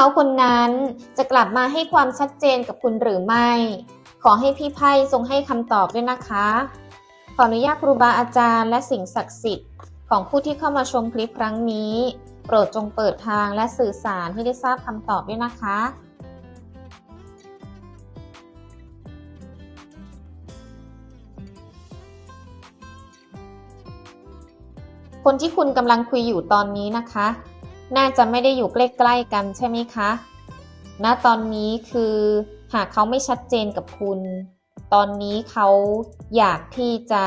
เขาคนนั้นจะกลับมาให้ความชัดเจนกับคุณหรือไม่ ขอให้พี่ไพ่ทรงให้คำตอบด้วยนะคะ ขออนุญาตครูบาอาจารย์และสิ่งศักดิ์สิทธิ์ของผู้ที่เข้ามาชมคลิปครั้งนี้ โปรดจงเปิดทางและสื่อสารให้ได้ทราบคำตอบด้วยนะคะคนที่คุณกำลังคุยอยู่ตอนนี้นะคะ น่าจะไม่ได้อยู่ใกล้ๆกันใช่ไหมคะ ณ ตอนนี้คือหากเขาไม่ชัดเจนกับคุณ ตอนนี้เขาอยากที่จะ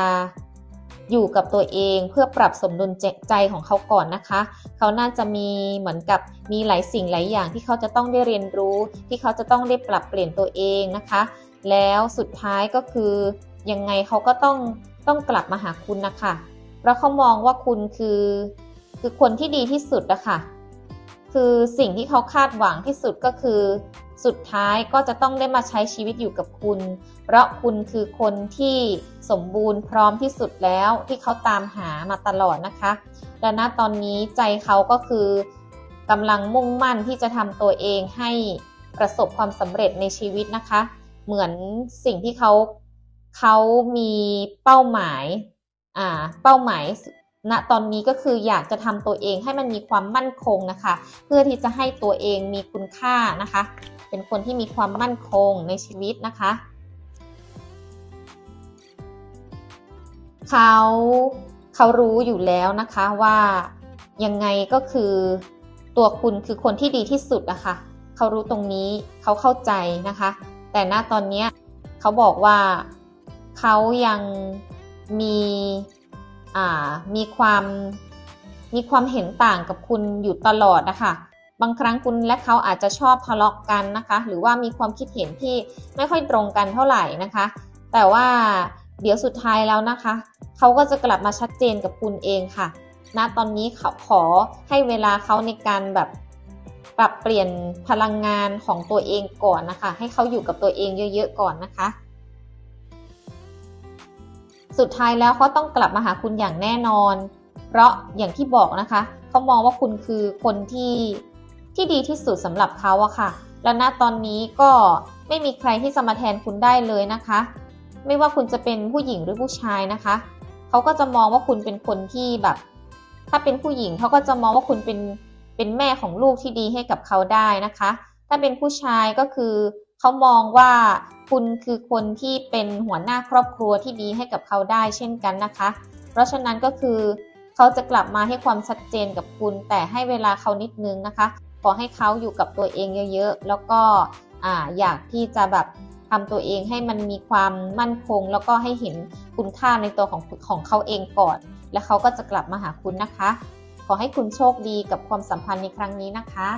อยู่กับตัวเองเพื่อปรับสมดุลใจของเขาก่อนนะคะ เขาน่าจะมีเหมือนกับมีหลายสิ่งหลายอย่างที่เขาจะต้องได้เรียนรู้ ที่เขาจะต้องได้ปรับเปลี่ยนตัวเองนะคะ แล้วสุดท้ายก็คือยังไงเขาก็ต้องต้องกลับมาหาคุณนะคะเพราะเขามองว่าคุณคือ คือคนที่ดีที่สุดอะคะ คือสิ่งที่เขาคาดหวังที่สุดก็คือ สุดท้ายก็จะต้องได้มาใช้ชีวิตอยู่กับคุณ เพราะคุณคือคนที่สมบูรณ์พร้อมที่สุดแล้วที่เขาตามหามาตลอดนะคะและณตอนนี้ใจเขาก็คือกำลังมุ่งมั่นที่จะทำตัวเองให้ประสบความสำเร็จในชีวิตนะคะ เหมือนสิ่งที่เขาเขามีเป้าหมายอ่าเป้าหมาย ณตอนนี้ก็คืออยากจะทำตัวเองให้มันมีความมั่นคงนะคะ เพื่อที่จะให้ตัวเองมีคุณค่านะคะ เป็นคนที่มีความมั่นคงในชีวิตนะคะ เขาเขารู้อยู่แล้วนะคะว่ายังไงก็คือตัวคุณคือคนที่ดีที่สุดอะคะเขารู้ตรงนี้เขาเข้าใจนะคะ แต่ณตอนนี้เขาบอกว่าเขายังมี มีความมีความเห็นต่างกับคุณอยู่ตลอดนะคะ บางครั้งคุณและเขาอาจจะชอบทะเลาะกันนะคะ หรือว่ามีความคิดเห็นที่ไม่ค่อยตรงกันเท่าไหร่นะคะ แต่ว่าเดี๋ยวสุดท้ายแล้วนะคะ เขาก็จะกลับมาชัดเจนกับคุณเองค่ะณตอนนี้เขาขอให้เวลาเขาในการแบบปรับเปลี่ยนพลังงานของตัวเองก่อนนะคะ ให้เขาอยู่กับตัวเองเยอะๆก่อนนะคะ สุดท้ายแล้วเขาต้องกลับมาหาคุณอย่างแน่นอน เพราะอย่างที่บอกนะคะเขามองว่าคุณคือคนที่ที่ดีที่สุดสำหรับเขาอะค่ะ และณตอนนี้ก็ไม่มีใครที่จะมาแทนคุณได้เลยนะคะ ไม่ว่าคุณจะเป็นผู้หญิงหรือผู้ชายนะคะเขาก็จะมองว่าคุณเป็นคนที่แบบ ถ้าเป็นผู้หญิงเขาก็จะมองว่าคุณเป็นเป็นแม่ของลูกที่ดีให้กับเขาได้นะคะ ถ้าเป็นผู้ชายก็คือ เขามองว่าคุณคือคนที่เป็นหัวหน้าครอบครัวที่ดีให้กับเขาได้เช่นกันนะคะ เพราะฉะนั้นก็คือเขาจะกลับมาให้ความชัดเจนกับคุณ แต่ให้เวลาเขานิดนึงนะคะ ขอให้เขาอยู่กับตัวเองเยอะๆ แล้วก็ออยากที่จะแบบทำตัวเองให้มันมีความมั่นคง แล้วก็ให้เห็นคุณค่าในตัวของของเขาเองก่อน แล้วเขาก็จะกลับมาหาคุณนะคะ ขอให้คุณโชคดีกับความสัมพันธ์ในครั้งนี้นะคะ